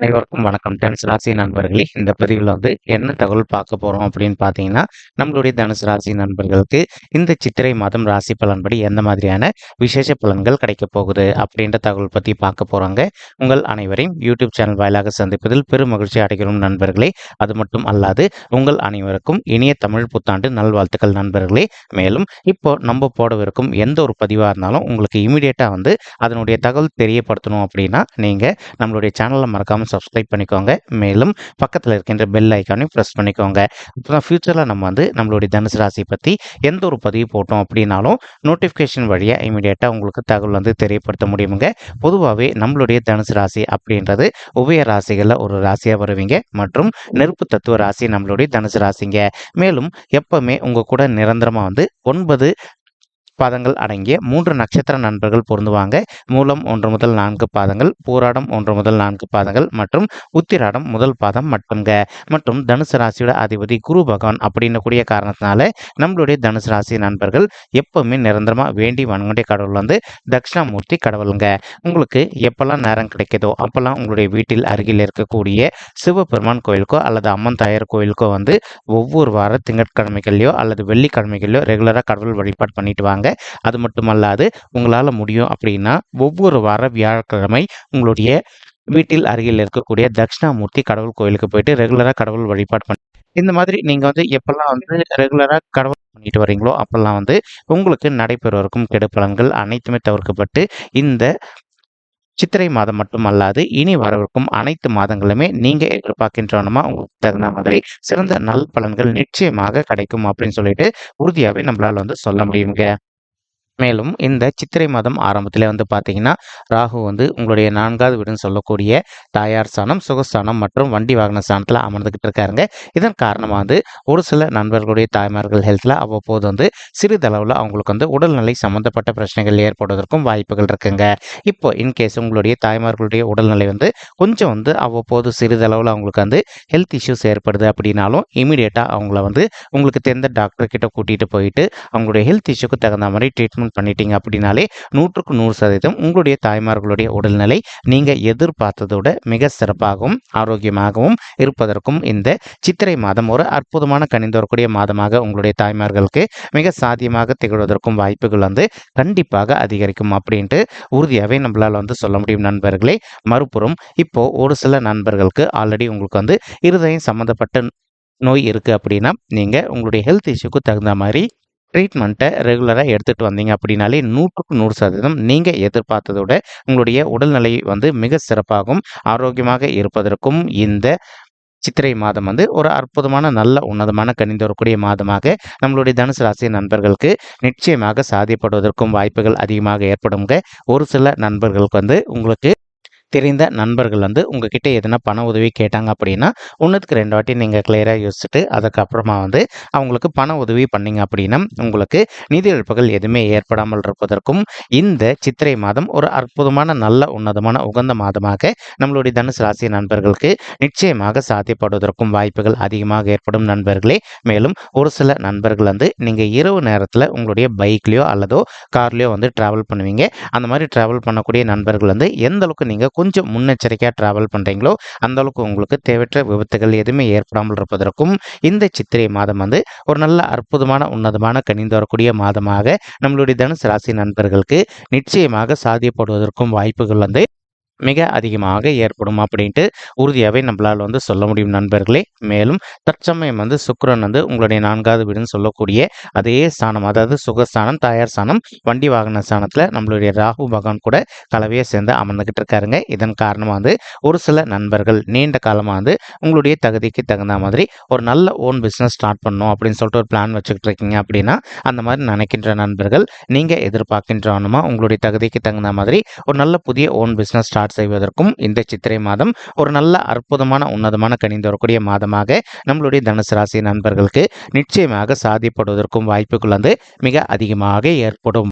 அனைவருக்கும் வணக்கம். தனுசு ராசி நண்பர்களே இந்த பதிவில் வந்து என்ன தகவல் பார்க்க போறோம் அப்படின்னு பார்த்தீங்கன்னா நம்மளுடைய தனுசு ராசி நண்பர்களுக்கு இந்த சித்திரை மாதம் ராசி பலன்படி எந்த மாதிரியான விசேஷ பலன்கள் கிடைக்க போகுது அப்படின்ற தகவல் பற்றி பார்க்க போறாங்க. உங்கள் அனைவரையும் யூடியூப் சேனல் வாயிலாக சந்திப்பதில் பெரும் மகிழ்ச்சி அடைகிறோம் நண்பர்களே. அது மட்டும் அல்லாது உங்கள் அனைவருக்கும் இனிய தமிழ் புத்தாண்டு நல்வாழ்த்துக்கள் நண்பர்களே. மேலும் இப்போ நம்ம போடவிருக்கும் எந்த ஒரு பதிவாக இருந்தாலும் உங்களுக்கு இமீடியட்டாக வந்து அதனுடைய தகவல் தெரியப்படுத்தணும் அப்படின்னா நீங்கள் நம்மளுடைய சேனலை மறக்காமல் சப்ஸ்கிரைப் பண்ணிக்கோங்க. மேலும் பக்கத்தில் இருக்கின்ற பெல் ஐக்கானையும் ப்ரெஸ் பண்ணிக்கோங்க. இப்போ ஃப்யூச்சரில் நம்ம வந்து நம்மளுடைய தனுசு ராசி பற்றி எந்த ஒரு பதிவு போட்டோம் அப்படின்னாலும் நோட்டிஃபிகேஷன் வழியாக இமீடியட்டாக உங்களுக்கு தகவல் வந்து தெரியப்படுத்த முடியுங்க பொதுவாகவே நம்மளுடைய தனுசு ராசி அப்படின்றது உபய ராசிகளில் ஒரு ராசியாக வருவீங்க. மற்றும் நெருப்பு தத்துவ ராசி நம்மளுடைய தனுசு ராசிங்க. மேலும் எப்பவுமே உங்கள் கூட நிரந்தரமாக வந்து ஒன்பது பாதங்கள் அடங்கிய மூன்று நட்சத்திர நண்பர்கள் பொருந்துவாங்க. மூலம் ஒன்று முதல் நான்கு பாதங்கள் போராடம் ஒன்று முதல் நான்கு பாதங்கள் மற்றும் உத்திராடம் முதல் பாதம் மட்டும்ங்க மற்றும் தனுசு ராசியோட அதிபதி குரு பகவான் அப்படின்னு கூடிய காரணத்தினால நம்மளுடைய தனுசு ராசி நண்பர்கள் எப்பவுமே நிரந்தரமாக வேண்டி வணங்கக்கூடிய கடவுள் வந்து தட்சிணாமூர்த்தி கடவுளுங்க. உங்களுக்கு எப்பெல்லாம் நேரம் கிடைக்குதோ அப்பெல்லாம் உங்களுடைய வீட்டில் அருகில் இருக்கக்கூடிய சிவபெருமான் கோயிலுக்கோ அல்லது அம்மன் தாயார் கோயிலுக்கோ வந்து ஒவ்வொரு வார திங்கட்கிழமைகள்லையோ அல்லது வெள்ளிக்கிழமைகள்லையோ ரெகுலராக கடவுள் வழிபாடு பண்ணிட்டு வாங்க. அது மட்டுமல்லாது உங்களால் முடியும் அப்படின்னா ஒவ்வொரு வார வியாழக்கிழமை உங்களுடைய வீட்டில் அருகில் இருக்கக்கூடிய தட்சிணாமூர்த்தி கடவுள் கோயிலுக்கு போயிட்டு ரெகுலராக கடவுள் வழிபாடு பண்ணி இந்த மாதிரி நீங்கள் வந்து எப்பெல்லாம் வந்து ரெகுலராக கடவுள் பண்ணிட்டு வரீங்களோ அப்பெல்லாம் வந்து உங்களுக்கு நடைபெறுவதற்கும் கெடுப்பலன்கள் அனைத்துமே தவிர்க்கப்பட்டு இந்த சித்திரை மாதம் மட்டுமல்லாது இனி வரவிருக்கும் அனைத்து மாதங்களுமே நீங்கள் எதிர்பார்க்கின்றனமா உங்களுக்கு தகுந்த மாதிரி சிறந்த நல் பலன்கள் நிச்சயமாக கிடைக்கும் அப்படின்னு சொல்லிட்டு உறுதியாகவே நம்மளால வந்து சொல்ல முடியுங்க. மேலும் இந்த சித்திரை மாதம் ஆரம்பத்தில் வந்து பார்த்தீங்கன்னா ராகு வந்து உங்களுடைய நான்காவது வீடுன்னு சொல்லக்கூடிய தாயார் ஸ்தானம் சுகஸ்தானம் மற்றும் வண்டி வாகன ஸ்தானத்தில் அமர்ந்துக்கிட்டு இருக்காருங்க. இதன் காரணமாக வந்து ஒரு சில நண்பர்களுடைய தாய்மார்கள் ஹெல்த்தில் அவ்வப்போது வந்து சிறிதளவில் அவங்களுக்கு வந்து உடல்நிலை சம்மந்தப்பட்ட பிரச்சனைகள் ஏற்படுவதற்கும் வாய்ப்புகள் இருக்குங்க. இப்போ இன்கேஸ் உங்களுடைய தாய்மார்களுடைய உடல்நிலை வந்து கொஞ்சம் வந்து அவ்வப்போது சிறிதளவில் அவங்களுக்கு வந்து ஹெல்த் இஷ்யூஸ் ஏற்படுது அப்படின்னாலும் இமீடியட்டாக அவங்கள வந்து உங்களுக்கு தெரிந்த டாக்டர்கிட்ட கூட்டிகிட்டு போயிட்டு அவங்களுடைய ஹெல்த் இஷ்யூக்கு தகுந்த மாதிரி ட்ரீட்மெண்ட் பண்ணிட்டீங்க அப்படின்னாலே நூற்றுக்கு நூறு சதவீதம் உங்களுடைய தாய்மார்களுடைய உடல்நிலை நீங்கள் எதிர்பார்த்ததோட மிக சிறப்பாகவும் ஆரோக்கியமாகவும் இருப்பதற்கும் இந்த சித்திரை மாதம் ஒரு அற்புதமான கணிந்து வரக்கூடிய மாதமாக உங்களுடைய தாய்மார்களுக்கு மிக சாத்தியமாக திகழ்வதற்கும் வாய்ப்புகள் வந்து கண்டிப்பாக அதிகரிக்கும் அப்படின்ட்டு உறுதியாகவே நம்மளால் வந்து சொல்ல முடியும் நண்பர்களே. மறுபுறம் இப்போ ஒரு சில நண்பர்களுக்கு ஆல்ரெடி உங்களுக்கு வந்து இருதயம் சம்மந்தப்பட்ட நோய் இருக்குது அப்படின்னா நீங்கள் உங்களுடைய ஹெல்த் இஷ்யூக்கு தகுந்த மாதிரி ட்ரீட்மெண்ட்டை ரெகுலராக எடுத்துகிட்டு வந்தீங்க அப்படின்னாலே நூற்றுக்கு நூறு சதவீதம் நீங்கள் எதிர்பார்த்ததோட உங்களுடைய உடல்நிலை வந்து மிக சிறப்பாகவும் ஆரோக்கியமாக இருப்பதற்கும் இந்த சித்திரை மாதம் வந்து ஒரு அற்புதமான நல்ல உன்னதமான கணிந்து வரக்கூடிய மாதமாக நம்மளுடைய தனுசு ராசி நண்பர்களுக்கு நிச்சயமாக சாதிப்படுவதற்கும் வாய்ப்புகள் அதிகமாக ஏற்படுங்க ஒரு சில நண்பர்களுக்கு வந்து உங்களுக்கு தெரிந்த நண்பர்கள் வந்து உங்ககிட்ட எதனா பண உதவி கேட்டாங்க அப்படின்னா ஒன்றுத்துக்கு ரெண்டு வாட்டி நீங்கள் கிளியராக யோசிச்சுட்டு அதுக்கப்புறமா வந்து அவங்களுக்கு பண உதவி பண்ணீங்க அப்படின்னா உங்களுக்கு நிதி இழப்புகள் எதுவுமே ஏற்படாமல் இருப்பதற்கும் இந்த சித்திரை மாதம் ஒரு அற்புதமான நல்ல உன்னதமான உகந்த மாதமாக நம்மளுடைய தனுசு ராசி நண்பர்களுக்கு நிச்சயமாக சாத்தியப்படுவதற்கும் வாய்ப்புகள் அதிகமாக ஏற்படும் நண்பர்களே. மேலும் ஒரு சில நண்பர்கள் வந்து நீங்கள் இரவு நேரத்தில் உங்களுடைய பைக்லேயோ அல்லதோ கார்லேயோ வந்து ட்ராவல் பண்ணுவீங்க. அந்த மாதிரி ட்ராவல் பண்ணக்கூடிய நண்பர்கள் வந்து எந்த அளவுக்கு நீங்கள் கொஞ்சம் முன்னெச்சரிக்கையாக ட்ராவல் பண்ணுறீங்களோ அந்தளவுக்கு உங்களுக்கு தேவையற்ற விபத்துகள் எதுவுமே ஏற்படாமல் இருப்பதற்கும் இந்த சித்திரை மாதம் வந்து ஒரு நல்ல அற்புதமான உன்னதமான கணிந்து வரக்கூடிய மாதமாக நம்மளுடைய தனுசு ராசி நண்பர்களுக்கு நிச்சயமாக சாதியப்படுவதற்கும் வாய்ப்புகள் வந்து மிக அதிகமாக ஏற்படும் அப்படின்ட்டு உறுதியாகவே நம்மளால் வந்து சொல்ல முடியும் நண்பர்களே. மேலும் தற்சமயம் வந்து சுக்கரன் வந்து உங்களுடைய நான்காவது வீடுன்னு சொல்லக்கூடிய அதே ஸ்தானம் அதாவது சுகஸ்தானம் தாயார் ஸ்தானம் வண்டி வாகன ஸ்தானத்தில் நம்மளுடைய ராகு பகவான் கூட கலவையை சேர்ந்து அமர்ந்துக்கிட்டு இருக்காருங்க. இதன் காரணமாக வந்து ஒரு சில நண்பர்கள் நீண்ட காலமாக வந்து உங்களுடைய தகுதிக்கு தகுந்த மாதிரி ஒரு நல்ல ஓன் பிஸ்னஸ் ஸ்டார்ட் பண்ணணும் அப்படின்னு சொல்லிட்டு ஒரு பிளான் வச்சுக்கிட்டு இருக்கீங்க அப்படின்னா அந்த மாதிரி நினைக்கின்ற நண்பர்கள் நீங்கள் எதிர்பார்க்கின்றவனுமா உங்களுடைய தகுதிக்கு தகுந்த மாதிரி ஒரு நல்ல புதிய ஓன் பிஸ்னஸ் ஸ்டார்ட் செய்வதற்கும் இந்த சித்திரை மாதம் ஒரு நல்ல அற்புதமான உன்னதமான கணிந்து வரக்கூடிய மாதமாக நம்மளுடைய தனுசு ராசி நண்பர்களுக்கு நிச்சயமாக சாதிப்படுவதற்கும் வாய்ப்புகள் வந்து மிக அதிகமாக ஏற்படும்.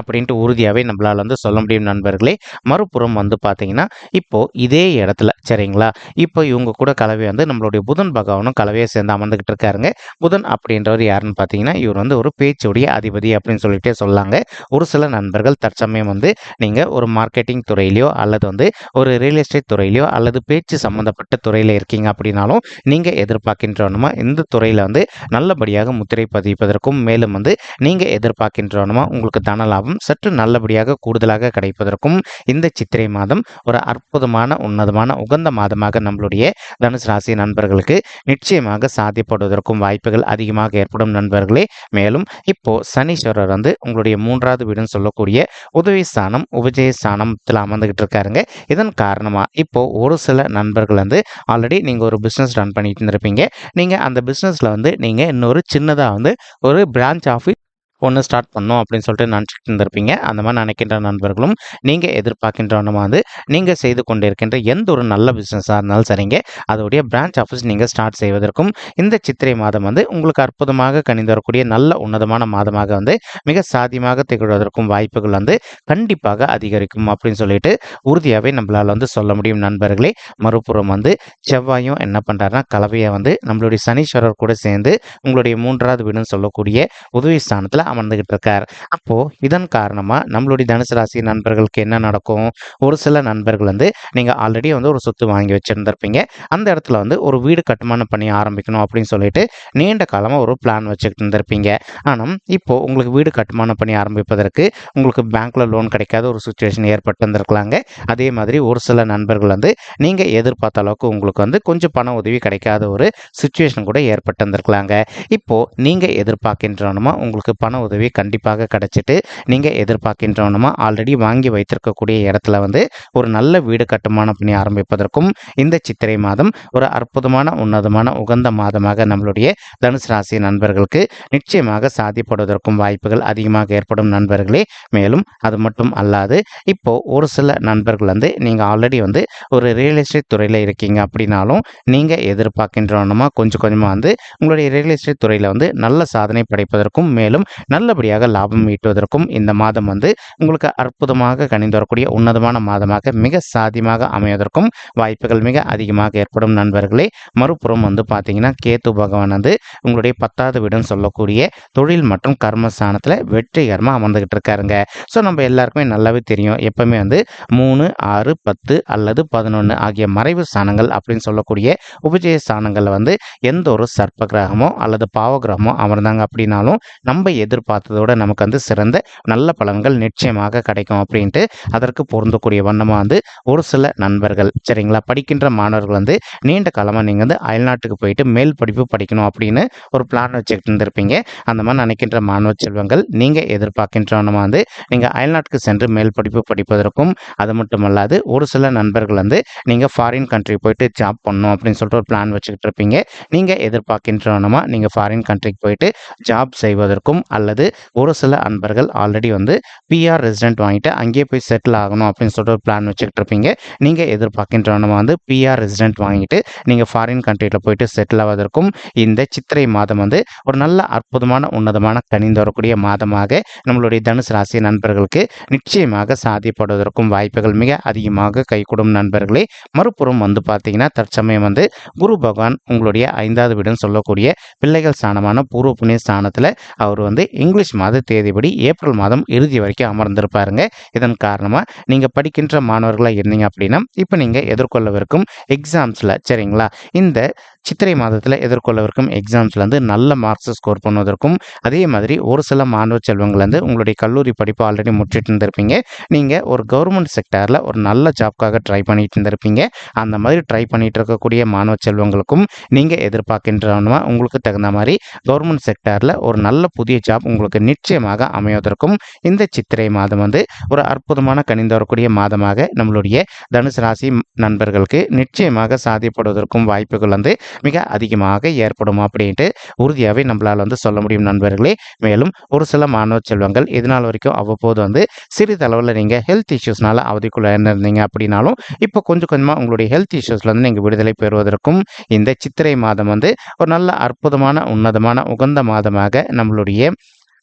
அப்படின்ட்டு உறுதியாகவே நம்மளால் வந்து சொல்ல முடியும் நண்பர்களே. மறுபுறம் வந்து பார்த்தீங்கன்னா இப்போ இதே இடத்துல சரிங்களா? இப்போ இவங்க கூட கலவை வந்து நம்மளுடைய புதன் பகவானும் கலவையை சேர்ந்து அமர்ந்துக்கிட்டு இருக்காருங்க. புதன் அப்படின்றவர் யாருன்னு பார்த்தீங்கன்னா இவர் வந்து ஒரு பேச்சுடைய அதிபதி அப்படின்னு சொல்லிட்டே சொல்லாங்க. ஒரு சில நண்பர்கள் தற்சமயம் வந்து நீங்கள் ஒரு மார்க்கெட்டிங் துறையிலையோ அல்லது வந்து ஒரு ரியல் எஸ்டேட் துறையிலையோ அல்லது பேச்சு சம்மந்தப்பட்ட துறையில் இருக்கீங்க அப்படின்னாலும் நீங்கள் எதிர்பார்க்கின்றவனுமா இந்த துறையில் வந்து நல்லபடியாக முத்திரை பதிப்பதற்கும் மேலும் வந்து நீங்கள் எதிர்பார்க்கின்றவனுமா உங்களுக்கு தன லாபம் சற்று நல்லபடியாக கூடுதலாக கிடைப்பதற்கும் இந்த சித்திரை மாதம் ஒரு அற்புதமான உன்னதமான உகந்த மாதமாக நம்மளுடைய தனுசு ராசி நண்பர்களுக்கு நிச்சயமாக சாத்தியப்படுவதற்கும் வாய்ப்புகள் அதிகமாக ஏற்படும் நண்பர்களே. மேலும் இப்போ சனீஸ்வரர் வந்து உங்களுடைய மூன்றாவது வீடுன்னு சொல்லக்கூடிய உதவி ஸ்தானம் உபஜய ஸ்தானத்தில் அமர்ந்துகிட்டு இருக்காருங்க. இதன் காரணமாக இப்போ ஒரு சில நண்பர்கள் வந்து ஆல்ரெடி நீங்கள் ஒரு பிஸ்னஸ் ரன் பண்ணிட்டு இருந்திருப்பீங்க. நீங்கள் அந்த பிஸ்னஸில் வந்து நீங்கள் இன்னொரு சின்னதாக வந்து ஒரு பிரான்ச் ஆஃபீஸ் ஒன்று ஸ்டார்ட் பண்ணோம் அப்படின்னு சொல்லிட்டு நினச்சிட்டு இருந்திருப்பீங்க அந்த மாதிரி நினைக்கின்ற நண்பர்களும் நீங்கள் எதிர்பார்க்கின்றவனும் வந்து நீங்கள் செய்து கொண்டிருக்கின்ற எந்த ஒரு நல்ல பிஸ்னஸாக இருந்தாலும் சரிங்க. அதோடைய பிரான்ச் ஆஃபீஸ் நீங்கள் ஸ்டார்ட் செய்வதற்கும் இந்த சித்திரை மாதம் வந்து உங்களுக்கு அற்புதமாக கணிந்து வரக்கூடிய நல்ல உன்னதமான மாதமாக வந்து மிக சாத்தியமாக திகழ்வதற்கும் வாய்ப்புகள் வந்து கண்டிப்பாக அதிகரிக்கும் அப்படின்னு சொல்லிட்டு உறுதியாகவே நம்மளால் வந்து சொல்ல முடியும் நண்பர்களே. மறுபுறம் வந்து செவ்வாயும் என்ன பண்ணுறாருன்னா கலவையை வந்து நம்மளுடைய சனீஸ்வரர் கூட சேர்ந்து உங்களுடைய மூன்றாவது வீடுன்னு சொல்லக்கூடிய உதவி ஸ்தானத்தில் அமர்ந்துகிட்டு இருக்கார் அப்போ இதன் காரணமா நம்மளுடைய தனுசு ராசி நண்பர்களுக்கு என்ன நடக்கும்? ஒரு சில நண்பர்கள் வந்து நீங்க ஆல்ரெடி வந்து ஒரு சொத்து வாங்கி வச்சிருந்திருப்பீங்க. அந்த இடத்துல வந்து ஒரு வீடு கட்டுமானம் பண்ணி ஆரம்பிக்கணும் அப்படின்னு சொல்லிட்டு நீண்ட காலமா ஒரு பிளான் வச்சுக்கிட்டு இருந்திருப்பீங்க. ஆனால் இப்போ உங்களுக்கு வீடு கட்டுமானம் பண்ணி ஆரம்பிப்பதற்கு உங்களுக்கு பேங்க்ல லோன் கிடைக்காத ஒரு சுச்சுவேஷன் ஏற்பட்டு வந்திருக்கலாங்க. அதே மாதிரி ஒரு சில நண்பர்கள் வந்து நீங்க எதிர்பார்த்த அளவுக்கு உங்களுக்கு வந்து கொஞ்சம் பண உதவி கிடைக்காத ஒரு சுச்சுவேஷன் கூட ஏற்பட்டு வந்திருக்கலாங்க. இப்போ நீங்க எதிர்பார்க்கின்றனமா உங்களுக்கு பண உதவி கண்டிப்பாக கிடைச்சிட்டு நீங்கள் எதிர்பார்க்கின்றவனுமா? ஆல்ரெடி வாங்கி வைத்திருக்கக்கூடிய இடத்துல வந்து ஒரு நல்ல வீடு கட்டுமானம் பண்ணி ஆரம்பிப்பதற்கும் இந்த சித்திரை மாதம் ஒரு அற்புதமான உன்னதமான உகந்த மாதமாக நம்மளுடைய தனுசு ராசி நண்பர்களுக்கு நிச்சயமாக சாதிப்படுவதற்கும் வாய்ப்புகள் அதிகமாக ஏற்படும் நண்பர்களே. மேலும் அது மட்டும் அல்லாது இப்போ ஒரு சில நண்பர்கள் வந்து நீங்கள் ஆல்ரெடி வந்து ஒரு ரியல் எஸ்டேட் துறையில் இருக்கீங்க அப்படின்னாலும் நீங்கள் எதிர்பார்க்கின்றவனுமா? கொஞ்சம் கொஞ்சமாக வந்து உங்களுடைய ரியல் எஸ்டேட் துறையில் வந்து நல்ல சாதனை படைப்பதற்கும் மேலும் நல்லபடியாக லாபம் ஈட்டுவதற்கும் இந்த மாதம் வந்து உங்களுக்கு அற்புதமாக கணிந்து வரக்கூடிய உன்னதமான மாதமாக மிக சாத்தியமாக அமைவதற்கும் வாய்ப்புகள் மிக அதிகமாக ஏற்படும் நண்பர்களே. மறுபுறம் வந்து பார்த்தீங்கன்னா கேத்து பகவான் வந்து உங்களுடைய பத்தாவது வீடுன்னு சொல்லக்கூடிய தொழில் மற்றும் கர்மஸ்தானத்தில் வெற்றிகரமாக அமர்ந்துகிட்டு இருக்காருங்க. ஸோ நம்ம எல்லாருக்குமே நல்லாவே தெரியும். எப்பவுமே வந்து மூணு ஆறு பத்து அல்லது பதினொன்று ஆகிய மறைவு ஸ்தானங்கள் அப்படின்னு சொல்லக்கூடிய உபஜய ஸ்தானங்களில் வந்து எந்த ஒரு சர்ப்ப கிரகமோ அல்லது பாவ கிரகமோ அமர்ந்தாங்க அப்படின்னாலும் நம்ம எது எதிர்பார்த்ததோட நமக்கு வந்து சிறந்த நல்ல பலன்கள் நிச்சயமாக கிடைக்கும் அப்படின்ட்டு அதற்கு பொருந்தக்கூடிய வண்ணமாக வந்து ஒரு சில நண்பர்கள் சரிங்களா? படிக்கின்ற மாணவர்கள் வந்து நீண்ட காலமாக நீங்கள் வந்து அயல்நாட்டுக்கு போயிட்டு மேல் படிப்பு படிக்கணும் அப்படின்னு ஒரு பிளான் வச்சுக்கிட்டு இருந்திருப்பீங்க. அந்த மாதிரி நினைக்கின்ற மாணவ செல்வங்கள் நீங்கள் எதிர்பார்க்கின்றவனமாக வந்து நீங்கள் அயல்நாட்டுக்கு சென்று மேல் படிப்பு படிப்பதற்கும் அது மட்டுமல்லாது ஒரு சில நண்பர்கள் வந்து நீங்கள் ஃபாரின் கண்ட்ரி போயிட்டு ஜாப் பண்ணணும் அப்படின்னு சொல்லிட்டு ஒரு பிளான் வச்சுக்கிட்டு இருப்பீங்க. நீங்கள் எதிர்பார்க்கின்றவனமாக நீங்கள் ஃபாரின் கண்ட்ரிக்கு போயிட்டு ஜாப் செய்வதற்கும் அல்லது ஒரு சில அன்பர்கள் ஆல்ரெடி வந்து பிஆர் ரெசிடென்ட் வாங்கிட்டு அங்கேயே போய் செட்டில் ஆகணும் அப்படின்னு சொல்லிட்டு ஒரு பிளான் வச்சுக்கிட்டு இருப்பீங்க. நீங்கள் எதிர்பார்க்கின்றவனமாக வந்து பிஆர் ரெசிடென்ட் வாங்கிட்டு நீங்கள் ஃபாரின் கண்ட்ரியில் போயிட்டு செட்டில் ஆவதற்கும் இந்த சித்திரை மாதம் வந்து ஒரு நல்ல அற்புதமான உன்னதமான கனிந்து வரக்கூடிய மாதமாக நம்மளுடைய தனுசு ராசி நண்பர்களுக்கு நிச்சயமாக சாதிப்படுவதற்கும் வாய்ப்புகள் மிக அதிகமாக கைகூடும் நண்பர்களே. மறுபுறம் வந்து பார்த்தீங்கன்னா தற்சமயம் வந்து குரு பகவான் உங்களுடைய ஐந்தாவது வீடுன்னு சொல்லக்கூடிய பிள்ளைகள் ஸ்தானமான பூர்வ புண்ணிய ஸ்தானத்தில் அவர் வந்து இங்கிலீஷ் மாத தேதிப்படி ஏப்ரல் மாதம் இறுதி வரைக்கும் அமர்ந்திருப்பாருங்க. இதன் காரணமாக நீங்கள் படிக்கின்ற மாணவர்களாக இருந்தீங்க அப்படின்னா இப்போ நீங்கள் எதிர்கொள்ளவிருக்கும் எக்ஸாம்ஸில் சரிங்களா? இந்த சித்திரை மாதத்தில் எதிர்கொள்ளவிருக்கும் எக்ஸாம்ஸ்லேருந்து நல்ல மார்க்ஸ் ஸ்கோர் பண்ணுவதற்கும் அதே மாதிரி ஒரு சில மாணவ செல்வங்கள்லேருந்து உங்களுடைய கல்லூரி படிப்பு ஆல்ரெடி முடிச்சுட்டு இருந்திருப்பீங்க. நீங்கள் ஒரு கவர்மெண்ட் செக்டாரில் ஒரு நல்ல ஜாப்க்காக ட்ரை பண்ணிட்டு இருந்திருப்பீங்க. அந்த மாதிரி ட்ரை பண்ணிட்டு இருக்கக்கூடிய மாணவ செல்வங்களுக்கும் நீங்கள் எதிர்பார்க்கின்றவனுமா உங்களுக்கு தகுந்த மாதிரி கவர்மெண்ட் செக்டாரில் ஒரு நல்ல புதிய ஜாப் உங்களுக்கு நிச்சயமாக அமைவதற்கும் இந்த சித்திரை மாதம் வந்து ஒரு அற்புதமான கணிந்து வரக்கூடிய மாதமாக நம்மளுடைய தனுசு ராசி நண்பர்களுக்கு நிச்சயமாக சாதிப்படுவதற்கும் வாய்ப்புகள் வந்து மிக அதிகமாக ஏற்படும் அப்படின்ட்டு உறுதியாகவே நம்மளால் வந்து சொல்ல முடியும் நண்பர்களே. மேலும் ஒரு சில மாணவ செல்வங்கள் இதனால் வரைக்கும் அவ்வப்போது வந்து சிறிதளவில் நீங்கள் ஹெல்த் இஷ்யூஸ்னால அவதிக்குள்ளே இருந்தீங்க அப்படின்னாலும் இப்போ கொஞ்சம் கொஞ்சமாக உங்களுடைய ஹெல்த் இஷ்யூஸ்லேருந்து நீங்கள் விடுதலை பெறுவதற்கும் இந்த சித்திரை மாதம் வந்து ஒரு நல்ல அற்புதமான உன்னதமான உகந்த மாதமாக நம்மளுடைய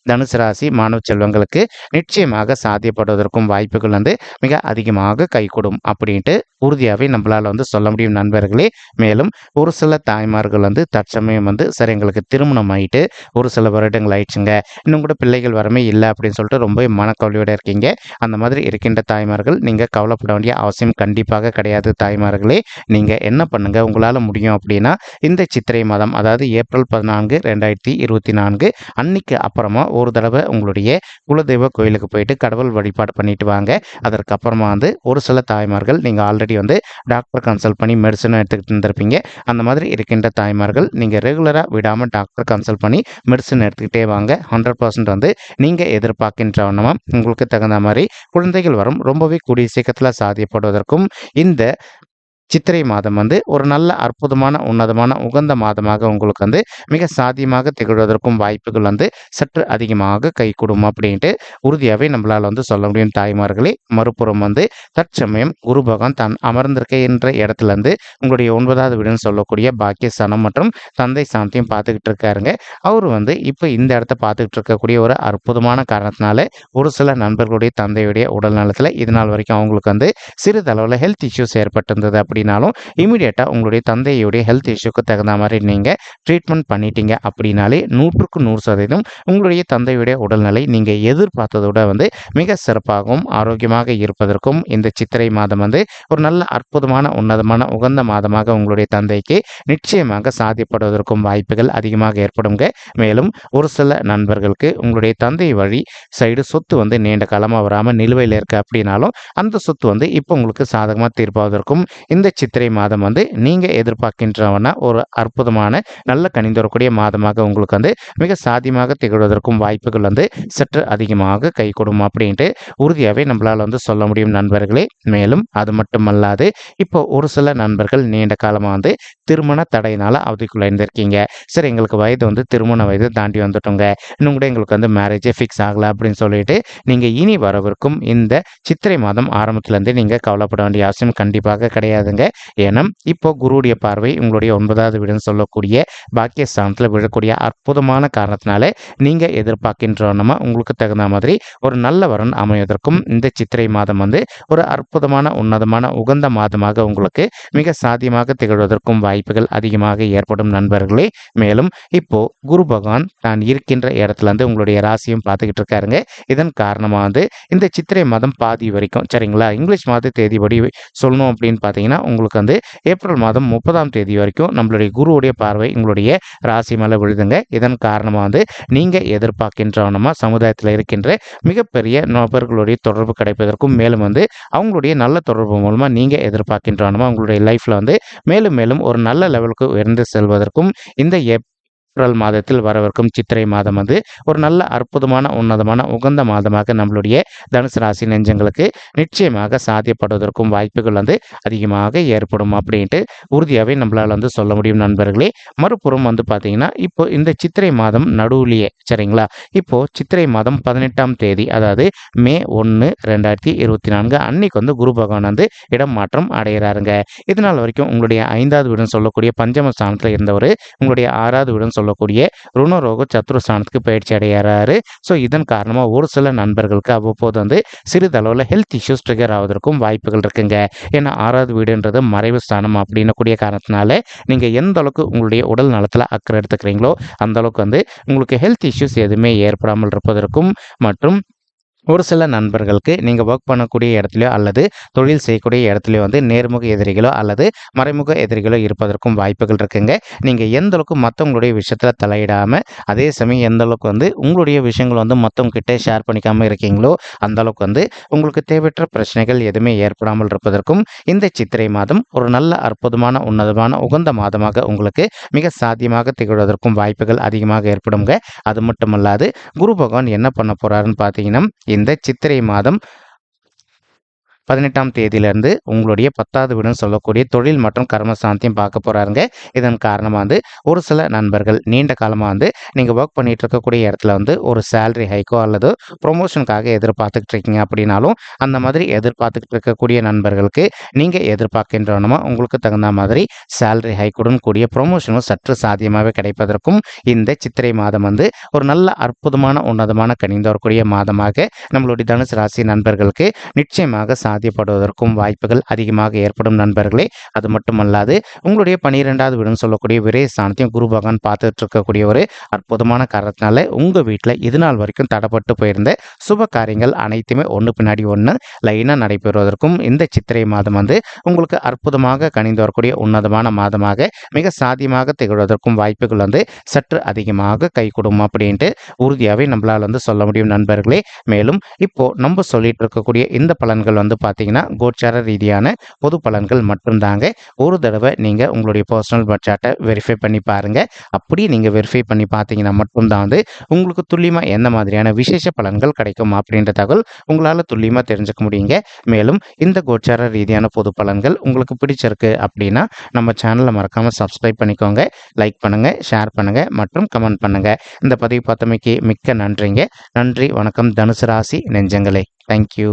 தனுசு ராசி மாணவ செல்வங்களுக்கு நிச்சயமாக சாத்தியப்படுவதற்கும் வாய்ப்புகள் வந்து மிக அதிகமாக கைகூடும் அப்படின்ட்டு உறுதியாகவே நம்மளால் வந்து சொல்ல முடியும் நண்பர்களே. மேலும் ஒரு சில தாய்மார்கள் வந்து தற்சமயம் வந்து சரி எங்களுக்கு திருமணம் ஆயிட்டு ஒரு சில வருடங்கள் ஆயிடுச்சுங்க. இன்னும் கூட பிள்ளைகள் வரமே இல்லை அப்படின்னு சொல்லிட்டு ரொம்ப மனக்கவலையோடு இருக்கீங்க. அந்த மாதிரி இருக்கின்ற தாய்மார்கள் நீங்கள் கவலைப்பட வேண்டிய அவசியம் கண்டிப்பாக கிடையாது தாய்மார்களே. நீங்கள் என்ன பண்ணுங்கள் உங்களால் முடியும் அப்படின்னா இந்த சித்திரை மாதம் அதாவது ஏப்ரல் பதினான்கு ரெண்டாயிரத்தி இருபத்தி நான்கு அன்னைக்கு அப்புறமா ஒரு தடவை உங்களுடைய குலதெய்வ கோயிலுக்கு போயிட்டு கடவுள் வழிபாடு பண்ணிட்டு வாங்க. அதற்கப்புறமா வந்து ஒரு சில தாய்மார்கள் நீங்கள் ஆல்ரெடி வந்து டாக்டர் கன்சல்ட் பண்ணி மெடிசன் எடுத்துக்கிட்டு இருந்திருப்பீங்க. அந்த மாதிரி இருக்கின்ற தாய்மார்கள் நீங்கள் ரெகுலராக விடாமல் டாக்டர் கன்சல்ட் பண்ணி மெடிசன் எடுத்துக்கிட்டே வாங்க. ஹண்ட்ரட் பர்சன்ட் வந்து நீங்கள் எதிர்பார்க்கின்ற வண்ணமாக உங்களுக்கு தகுந்த மாதிரி குழந்தைகள் வரும். ரொம்பவே கூடிய சீக்கிரத்தில் சாதியப்படுவதற்கும் இந்த சித்திரை மாதம் வந்து ஒரு நல்ல அற்புதமான உன்னதமான உகந்த மாதமாக உங்களுக்கு வந்து மிக சாத்தியமாக திகழ்வதற்கும் வாய்ப்புகள் வந்து சற்று அதிகமாக கைகூடும் அப்படின்ட்டு உறுதியாகவே நம்மளால் வந்து சொல்ல முடியும். தாய்மார்களே மறுபுறம் வந்து தற்சமயம் குரு பகவான் தான் அமர்ந்திருக்கின்ற இடத்துலேருந்து உங்களுடைய ஒன்பதாவது வீடுன்னு சொல்லக்கூடிய பாக்கியஸ்தானம் மற்றும் தந்தை சாந்தியும் பார்த்துக்கிட்டு இருக்காருங்க. அவர் வந்து இப்போ இந்த இடத்த பார்த்துக்கிட்டு இருக்கக்கூடிய ஒரு அற்புதமான காரணத்தினால ஒரு சில நண்பர்களுடைய தந்தையுடைய உடல் நலத்தில் இது நாள் வரைக்கும் அவங்களுக்கு வந்து சிறிதளவில் ஹெல்த் இஷ்யூஸ் ஏற்பட்டிருந்தது அப்படின்னாலும் இமீடியட்டாக உங்களுடைய தந்தையுடைய ஹெல்த் இஷ்யூக்கு தகுந்த மாதிரி நீங்கள் ட்ரீட்மெண்ட் பண்ணிட்டீங்க அப்படின்னாலே நூற்றுக்கு நூறு சதவீதம் உங்களுடைய தந்தையுடைய உடல்நிலை நீங்கள் எதிர்பார்த்ததோட வந்து மிக சிறப்பாகவும் ஆரோக்கியமாக இருப்பதற்கும் இந்த சித்திரை மாதம் வந்து ஒரு நல்ல அற்புதமான உன்னதமான உகந்த மாதமாக உங்களுடைய தந்தைக்கு நிச்சயமாக சாதிப்படுவதற்கும் வாய்ப்புகள் அதிகமாக ஏற்படுங்க. மேலும் ஒரு சில நண்பர்களுக்கு உங்களுடைய தந்தை வழி சைடு சொத்து வந்து நீண்ட காலமாக வராமல் நிலுவையில் இருக்கு அப்படின்னாலும் அந்த சொத்து வந்து இப்போ உங்களுக்கு சாதகமாக தீர்ப்பாவதற்கும் இந்த சித்திரை மாதம் வந்து நீங்கள் எதிர்பார்க்கின்றவனா ஒரு அற்புதமான நல்ல கனிந்து மாதமாக உங்களுக்கு வந்து மிக சாத்தியமாக திகழ்வதற்கும் வாய்ப்புகள் வந்து சற்று அதிகமாக கை கொடுக்கும் அப்படின்ட்டு உறுதியாகவே நம்மளால் வந்து சொல்ல முடியும் நண்பர்களே. மேலும் அது மட்டுமல்லாது இப்போ ஒரு சில நண்பர்கள் நீண்ட காலமாக வந்து திருமண தடையினால் அவதிக்குள்ளாயிருந்திருக்கீங்க. சரி எங்களுக்கு வயது வந்து திருமண வயது தாண்டி வந்துட்டோங்க. இன்னும் கூட எங்களுக்கு வந்து மேரேஜே ஃபிக்ஸ் ஆகலை அப்படின்னு சொல்லிட்டு நீங்கள் இனி வரவிருக்கும் இந்த சித்திரை மாதம் ஆரம்பத்துலேருந்து நீங்கள் கவலைப்பட வேண்டிய அவசியம் கண்டிப்பாக கிடையாது. கிடையாதுங்க ஏன்னா இப்போ குருவுடைய பார்வை உங்களுடைய ஒன்பதாவது வீடுன்னு சொல்லக்கூடிய பாக்கியஸ்தானத்தில் விழக்கூடிய அற்புதமான காரணத்தினால நீங்கள் எதிர்பார்க்கின்றனமா உங்களுக்கு தகுந்த மாதிரி ஒரு நல்ல வரன் அமைவதற்கும் இந்த சித்திரை மாதம் வந்து ஒரு அற்புதமான உன்னதமான உகந்த மாதமாக உங்களுக்கு மிக சாத்தியமாக திகழ்வதற்கும் வாய்ப்புகள் அதிகமாக ஏற்படும் நண்பர்களே. மேலும் இப்போ குரு பகவான் தான் இருக்கின்ற இடத்துல வந்து உங்களுடைய ராசியும் பார்த்துக்கிட்டு இருக்காருங்க. இதன் காரணமாக வந்து இந்த சித்திரை மாதம் பாதி வரைக்கும் சரிங்களா? இங்கிலீஷ் மாத தேதிப்படி சொல்லணும் அப்படின்னு பார்த்தீங்கன்னா உங்களுக்கு வந்து ஏப்ரல் மாதம் முப்பதாம் தேதி வரைக்கும் நம்மளுடைய குருவுடைய பார்வை உங்களுடைய ராசி மேலே விழுதுங்க. இதன் காரணமாக வந்து நீங்கள் எதிர்பார்க்கின்றவனமாக சமுதாயத்தில் இருக்கின்ற மிகப்பெரிய நபர்களுடைய தொடர்பு கிடைப்பதற்கும் மேலும் வந்து அவங்களுடைய நல்ல தொடர்பு மூலமாக நீங்கள் எதிர்பார்க்கின்றவனமாக உங்களுடைய லைஃப்பில் வந்து மேலும் மேலும் ஒரு நல்ல லெவலுக்கு உயர்ந்து செல்வதற்கும் இந்த ஏப்ரல் மாதத்தில் வரவிருக்கும் சித்திரை மாதம் வந்து ஒரு நல்ல அற்புதமான உன்னதமான உகந்த மாதமாக நம்மளுடைய தனுசு ராசி நெஞ்சங்களுக்கு நிச்சயமாக சாத்தியப்படுவதற்கும் வாய்ப்புகள் வந்து அதிகமாக ஏற்படும் அப்படின்ட்டு உறுதியாகவே நம்மளால் வந்து சொல்ல முடியும் நண்பர்களே. மறுபுறம் வந்து பார்த்தீங்கன்னா இப்போ இந்த சித்திரை மாதம் நடுவுலையே சரிங்களா? இப்போ சித்திரை மாதம் பதினெட்டாம் தேதி அதாவது மே ஒன்று ரெண்டாயிரத்தி இருபத்தி நான்கு அன்னைக்கு வந்து குரு பகவான் வந்து இடம் மாற்றம் அடைகிறாருங்க இதனால் வரைக்கும் உங்களுடைய ஐந்தாவது வீடுன்னு சொல்லக்கூடிய பஞ்சம ஸ்தானத்தில் இருந்தவர் உங்களுடைய ஆறாவது வீடுன்னு சொல்லக்கூடிய ருணரோக சத்ரு ஸ்தானத்துக்கு பயிற்சி அடைகிறாரு. ஸோ இதன் காரணமாக ஒரு சில நண்பர்களுக்கு அவ்வப்போது வந்து சிறிதளவில் ஹெல்த் இஷ்யூஸ் ட்ரிகர் ஆவதற்கும் வாய்ப்புகள் இருக்குங்க. ஏன்னா ஆறாவது வீடுன்றது மறைவு ஸ்தானம் அப்படின்னு கூடிய காரணத்தினால நீங்கள் எந்த அளவுக்கு உங்களுடைய உடல் நலத்தில் அக்கறை எடுத்துக்கிறீங்களோ அந்த அளவுக்கு வந்து உங்களுக்கு ஹெல்த் இஷ்யூஸ் எதுவுமே ஏற்படாமல் இருப்பதற்கும் மற்றும் ஒரு சில நண்பர்களுக்கு நீங்கள் ஒர்க் பண்ணக்கூடிய இடத்துலையோ அல்லது தொழில் செய்யக்கூடிய இடத்துலையோ வந்து நேர்முக எதிரிகளோ அல்லது மறைமுக எதிரிகளோ இருப்பதற்கும் வாய்ப்புகள் இருக்குங்க. நீங்கள் எந்த அளவுக்கு மற்றவங்களுடைய விஷயத்தில் தலையிடாமல் அதே சமயம் எந்த அளவுக்கு வந்து உங்களுடைய விஷயங்கள் வந்து மற்றவங்ககிட்ட ஷேர் பண்ணிக்காமல் இருக்கீங்களோ அந்த அளவுக்கு வந்து உங்களுக்கு தேவையற்ற பிரச்சனைகள் எதுவுமே ஏற்படாமல் இருப்பதற்கும் இந்த சித்திரை மாதம் ஒரு நல்ல அற்புதமான உன்னதமான உகந்த மாதமாக உங்களுக்கு மிக சாத்தியமாக திகழ்வதற்கும் வாய்ப்புகள் அதிகமாக ஏற்படுங்க அது மட்டுமல்லாது குரு பகவான் என்ன பண்ண போகிறாருன்னு பார்த்தீங்கன்னா இந்த சித்திரை மாதம் பதினெட்டாம் தேதியிலேருந்து உங்களுடைய பத்தாவது வீடுன்னு சொல்லக்கூடிய தொழில் மற்றும் கர்மசாந்தியும் பார்க்க போகிறாருங்க இதன் காரணமாக வந்து ஒரு சில நண்பர்கள் நீண்ட காலமாக வந்து நீங்கள் ஒர்க் பண்ணிட்டு இருக்கக்கூடிய இடத்துல வந்து ஒரு சேலரி ஹைக்கோ அல்லது ப்ரொமோஷனுக்காக எதிர்பார்த்துக்கிட்டு இருக்கீங்க அப்படின்னாலும் அந்த மாதிரி எதிர்பார்த்துக்கிட்டு இருக்கக்கூடிய நண்பர்களுக்கு நீங்கள் எதிர்பார்க்கின்றனமா உங்களுக்கு தகுந்த மாதிரி சேலரி ஹைக்குடன் கூடிய ப்ரொமோஷனும் சற்று சாத்தியமாகவே கிடைப்பதற்கும் இந்த சித்திரை மாதம் வந்து ஒரு நல்ல அற்புதமான உன்னதமான கணிந்து வரக்கூடிய மாதமாக நம்மளுடைய தனுசு ராசி நண்பர்களுக்கு நிச்சயமாக சாத்தியப்படுவதற்கும் வாய்ப்புகள் அதிகமாக ஏற்படும் நண்பர்களே. அது மட்டுமல்லாது உங்களுடைய பனிரெண்டாவது வீடுன்னு சொல்லக்கூடிய விரை ஸ்தானத்தையும் குரு பகவான் பார்த்துட்டு இருக்கக்கூடிய ஒரு அற்புதமான காரணத்தினால உங்கள் வீட்டில் இது நாள் வரைக்கும் தடப்பட்டு போயிருந்த சுப காரியங்கள் அனைத்துமே ஒன்று பின்னாடி ஒன்று லைனாக நடைபெறுவதற்கும் இந்த சித்திரை மாதம் வந்து உங்களுக்கு அற்புதமாக கணிந்து வரக்கூடிய உன்னதமான மாதமாக மிக சாத்தியமாக திகழ்வதற்கும் வாய்ப்புகள் வந்து சற்று அதிகமாக கை கொடுக்கும் அப்படின்ட்டு உறுதியாகவே நம்மளால் வந்து சொல்ல முடியும் நண்பர்களே. மேலும் இப்போ நம்ம சொல்லிட்டு இருக்கக்கூடிய இந்த பலன்கள் வந்து பார்த்தீங்கன்னா கோச்சார ரீதியான பொது பலன்கள் மட்டும்தாங்க. ஒரு தடவை நீங்கள் உங்களுடைய பர்சனல் பட்ஜெட்டை வெரிஃபை பண்ணி பாருங்கள் அப்படி நீங்கள் வெரிஃபை பண்ணி பார்த்தீங்கன்னா மட்டும்தான் வந்து உங்களுக்கு துல்லியமாக எந்த மாதிரியான விசேஷ பலன்கள் கிடைக்கும் அப்படின்ற தகவல் உங்களால் துல்லியமாக தெரிஞ்சுக்க முடியுங்க. மேலும் இந்த கோச்சார ரீதியான பொது பலன்கள் உங்களுக்கு பிடிச்சிருக்கு அப்படின்னா நம்ம சேனலை மறக்காமல் சப்ஸ்கிரைப் பண்ணிக்கோங்க. லைக் பண்ணுங்கள் ஷேர் பண்ணுங்கள் மற்றும் கமெண்ட் பண்ணுங்கள் இந்த பதிவு பார்த்தமைக்கு மிக்க நன்றிங்க. நன்றி வணக்கம். தனுசு ராசி நெஞ்சங்களே. தேங்க்யூ